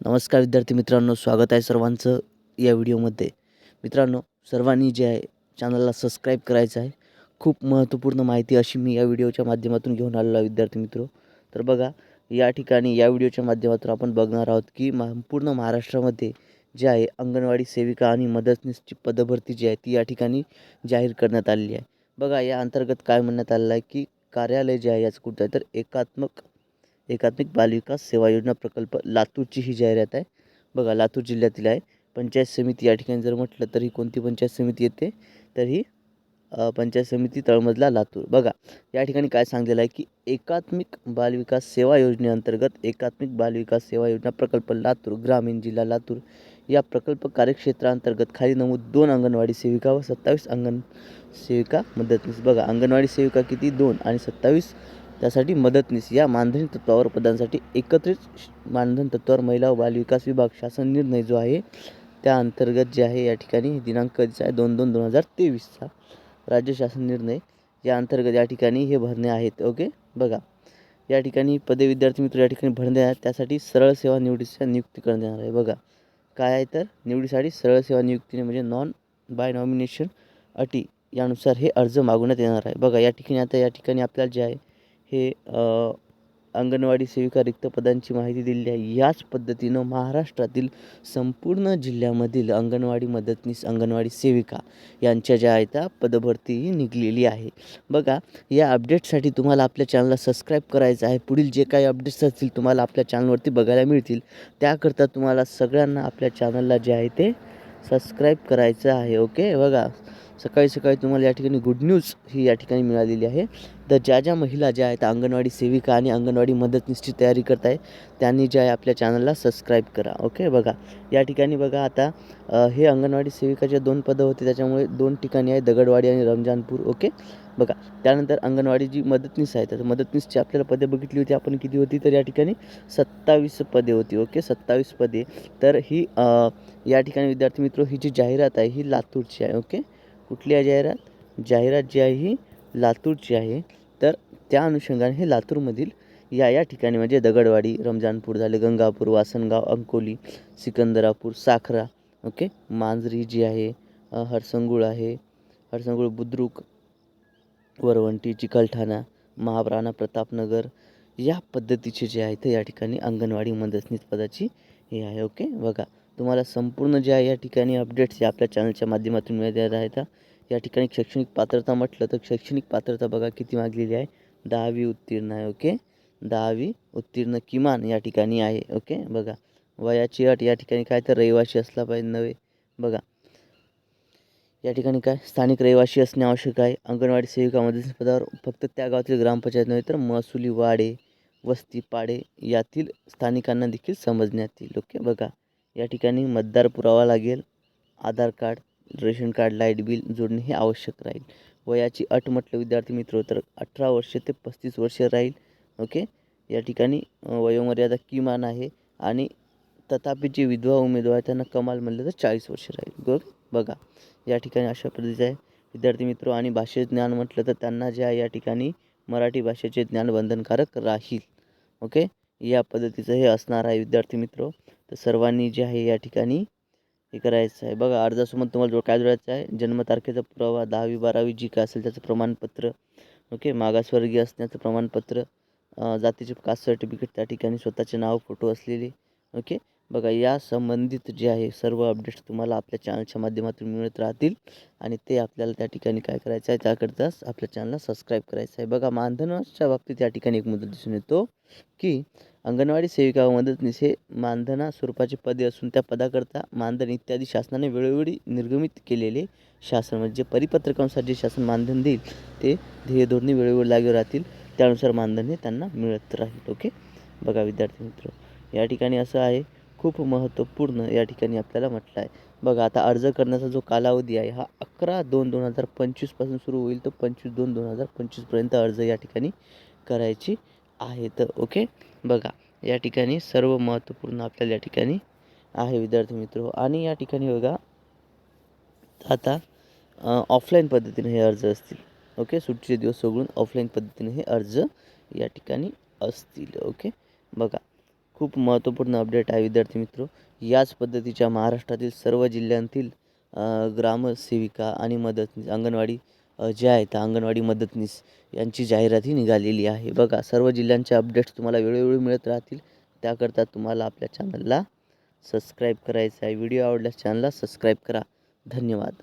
नमस्कार विद्यार्थी मित्रांनो स्वागत आहे सर्वांचं या व्हिडिओमध्ये. मित्रांनो सर्वांनी जे आहे चॅनलला सबस्क्राईब करायचं आहे. खूप महत्त्वपूर्ण माहिती अशी मी या व्हिडिओच्या माध्यमातून घेऊन आलेलो आहे विद्यार्थी मित्र. तर बघा या ठिकाणी या व्हिडिओच्या माध्यमातून आपण बघणार आहोत की मा पूर्ण महाराष्ट्रामध्ये जे आहे अंगणवाडी सेविका आणि मदतनीसची पदभरती जी आहे ती या ठिकाणी जाहीर करण्यात आलेली आहे. बघा या अंतर्गत काय म्हणण्यात आलेलं आहे की कार्यालय जे आहे याचं कुठं आहे? तर एकात्मक एकात्मिक बालविकास सेवा योजना प्रकल्प लातूरची ही जाहिरात आहे. बघा लातूर जिल्ह्यातील आहे. पंचायत समिती या ठिकाणी जर म्हटलं तर ही कोणती पंचायत समिती येते? तर ही पंचायत समिती तळमजला लातूर. बघा या ठिकाणी काय सांगलेलं आहे की एकात्मिक बालविकास सेवा योजनेअंतर्गत एकात्मिक बालविकास सेवा योजना प्रकल्प लातूर ग्रामीण जिल्हा लातूर या प्रकल्प कार्यक्षेत्रांतर्गत खाली नमूद दोन अंगणवाडी सेविका व सत्तावीस अंगण सेविका मदतनीस. बघा अंगणवाडी सेविका किती? दोन आणि सत्तावीस त्यासाठी मदतनीस या मानधन तत्वावर पदांसाठी एकत्रित मानधन तत्वावर महिला व बालविकास विभाग शासन निर्णय जो आहे त्या अंतर्गत जे आहे या ठिकाणी दिनांक कधीचा आहे दोन दोन दोन हजार तेवीसचा राज्य शासन निर्णय या अंतर्गत या ठिकाणी हे भरणे आहेत. ओके? बघा. या ठिकाणी पदे विद्यार्थी मित्र या ठिकाणी भरणे आहेत. त्यासाठी सरळ सेवा निवडीच्या नियुक्ती करण्यात येणार आहे. बघा. काय आहे तर? निवडीसाठी सरळ सेवा नियुक्तीने म्हणजे नॉन बाय नॉमिनेशन अटी यानुसार हे अर्ज मागवण्यात येणार आहे. बघा या ठिकाणी आता या ठिकाणी आपल्याला जे आहे हे अंगणवाडी सेविका रिक्त पदांची माहिती दिलेली आहे. याच पद्धतीनं महाराष्ट्रातील संपूर्ण जिल्ह्यामधील अंगणवाडी मदतनीस अंगणवाडी सेविका यांच्या ज्या आहेत त्या पदभरतीही निघलेली आहे. बघा या अपडेटसाठी तुम्हाला आपल्या चॅनलला सबस्क्राईब करायचं आहे. पुढील जे काही अपडेट्स असतील तुम्हाला आपल्या चॅनलवरती बघायला मिळतील. त्याकरता तुम्हाला सगळ्यांना आपल्या चॅनलला जे आहे ते सबस्क्राईब करायचं आहे ओके? बघा सकाळी सकाळी तुम्हाला या ठिकाणी गुड न्यूज ही या ठिकाणी मिळालेली आहे. तर ज्या ज्या महिला ज्या आहेत अंगणवाडी सेविका आणि अंगणवाडी मदतनीसची तयारी करत आहे त्यांनी ज्या आहे आपल्या चॅनलला सबस्क्राईब करा. ओके बघा. या ठिकाणी बघा आता हे अंगणवाडी सेविकाचे दोन पदं होते त्याच्यामुळे दोन ठिकाणी आहे दगडवाडी आणि रमजानपूर. ओके बघा. त्यानंतर अंगणवाडी जी मदतनीस आहे. तर मदतनीसची आपल्याला पदे बघितली होती. आपण किती होती? तर या ठिकाणी सत्तावीस पदे होती. ओके सत्तावीस पदे. तर ही या ठिकाणी विद्यार्थी मित्र ही जी जाहिरात आहे ही लातूरची आहे. ओके कुठली आहे जाहिरात? जाहिरात जी आहे ही लातूरची आहे. तर त्या अनुषंगाने हे लातूरमधील या या ठिकाणी म्हणजे दगडवाडी रमजानपूर झाले गंगापूर वासनगाव अंकोली सिकंदरापूर साखरा ओके? मांजरी जी आहे हरसंगुळ आहे. हरसंगुळ बुद्रुक वरवंटी चिकलठाणा महाप्राणा प्रतापनगर या पद्धतीचे जे आहे ते या ठिकाणी अंगणवाडी मदतनीस पदाची हे आहे ओके? बघा. तुम्हाला संपूर्ण जे आहे या ठिकाणी अपडेट्स या आपल्या चॅनलच्या माध्यमातून मिळत आहेत या ठिकाणी शैक्षणिक पात्रता म्हटलं तर शैक्षणिक पात्रता बघा किती मागलेली आहे. दहावी उत्तीर्ण आहे ओके दहावी उत्तीर्ण किमान या ठिकाणी आहे ओके बघा. वयाची अट या ठिकाणी काय तर रहिवाशी असला पाहिजे नव्हे? बघा. या ठिकाणी काय? स्थानिक रहिवाशी असणे आवश्यक आहे. अंगणवाडी सेविकामधील पदावर फक्त त्या गावातील ग्रामपंचायत नव्हे तर महसुली वाडे वस्ती पाडे यातील स्थानिकांना देखील समजण्यात येईल ओके बघा. या ठिकाणी मतदार पुरावा लागेल. Aadhaar card ration card light bill जोडणे हे आवश्यक राहील. वयाची अट म्हटलं विद्यार्थी मित्र तर अठरा वर्ष ते पस्तीस वर्ष राहील. ओके? या ठिकाणी वयोमर्यादा किमान आहे आणि तथापि जे विधवा उमेदवार आहे त्यांना कमाल म्हणलं तर चाळीस वर्ष राहील. गुड? बघा. या ठिकाणी अशा पद्धतीचं आहे. विद्यार्थी मित्र आणि भाषे ज्ञान म्हटलं तर त्यांना जे आहे या ठिकाणी मराठी भाषेचे ज्ञान बंधनकारक राहील. ओके? या पद्धतीचं हे असणार आहे विद्यार्थी मित्र. तर सर्वांनी जे आहे या ठिकाणी हे करायचं आहे. बघा अर्जासोबत तुम्हाला जो काय जोडायचं आहे जन्मतारखेचा पुरावा दहावी बारावी जी काय असेल त्याचं प्रमाणपत्र ओके? मागासवर्गीय असण्याचं प्रमाणपत्र जातीचे कास्ट सर्टिफिकेट त्या ठिकाणी स्वतःचे नाव फोटो असलेले ओके? बघा या संबंधित जे आहे सर्व अपडेट्स तुम्हाला आपल्या चॅनलच्या माध्यमातून मिळत राहतील. आणि ते आपल्याला त्या ठिकाणी काय करायचं आहे त्याकरताच आपल्या चॅनलला सबस्क्राईब करायचं आहे. बघा मानधनाच्या बाबतीत या ठिकाणी एक मुद्दा दिसून येतो की अंगणवाडी सेविका व मदतनीस हे मानधना स्वरूपाचे पदे असून त्या पदाकरता मानधन इत्यादी शासनाने वेळोवेळी निर्गमित केलेले शासन म्हणजे परिपत्रकानुसार जे शासन मानधन देईल ते ध्येय धोरणे वेळोवेळी लागू राहतील. त्यानुसार मानधन हे त्यांना मिळत राहील. ओके? बघा विद्यार्थी मित्र या ठिकाणी असं आहे. खूप महत्त्वपूर्ण या ठिकाणी आपल्याला म्हटलं आहे बघा आता अर्ज करण्याचा जो कालावधी आहे हा अकरा दोन दोन हजार पंचवीसपासून सुरू होईल. तर पंचवीस दोन दोन हजार पंचवीसपर्यंत अर्ज या ठिकाणी करायची आहेत. ओके? बघा या ठिकाणी सर्व महत्त्वपूर्ण आपल्याला या ठिकाणी आहे विद्यार्थी मित्र. आणि या ठिकाणी बघा आता ऑफलाईन पद्धतीने हे अर्ज असतील. ओके? सुट्टीचे दिवस सोडून ऑफलाईन पद्धतीने हे अर्ज या ठिकाणी असतील. ओके? बघा खूप महत्त्वपूर्ण अपडेट आहे विद्यार्थी मित्र. याच पद्धतीच्या महाराष्ट्रातील सर्व जिल्ह्यांतील ग्रामसेविका आणि मदत अंगणवाडी जे आहेत अंगणवाडी मदतनीस यांची जाहिरातही निघालेली आहे. बघा सर्व जिल्ह्यांचे अपडेट्स तुम्हाला वेळोवेळी मिळत राहतील. त्याकरता तुम्हाला आपल्या चॅनलला सबस्क्राईब करायचं आहे. व्हिडिओ आवडल्यास चॅनलला सबस्क्राईब करा. धन्यवाद.